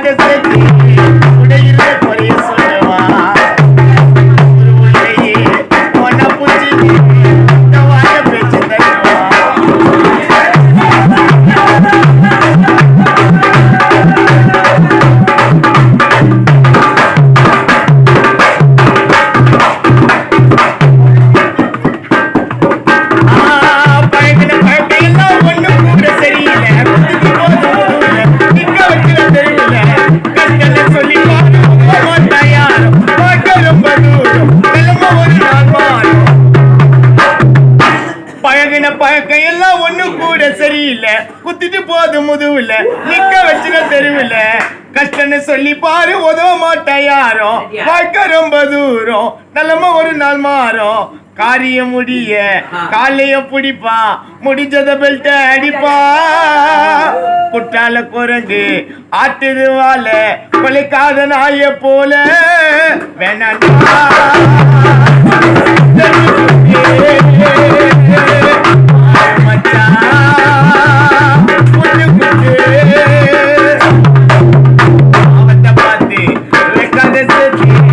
ஆட பழகின பழக்கையெல்லாம் ஒண்ணு கூட சரியில்லை. குத்திட்டு போது முதுகுல நிக்க வச்சுன தெருவுல. கஷ்டன்னு சொல்லி பாரு உதவ மாட்டேன் யாரும் வாழ்க்கை ரொம்ப தூரம். நிலைமை ஒரு நாள் மாறும். காரியம் முடிய காலைய பிடிப்பான் முடிஞ்சத பெல்ட்ட அடிப்பான் குற்றால குரங்கு ஆட்டுது வாழ கொலைக்காத நாய போல வேணாண்டா. Reality.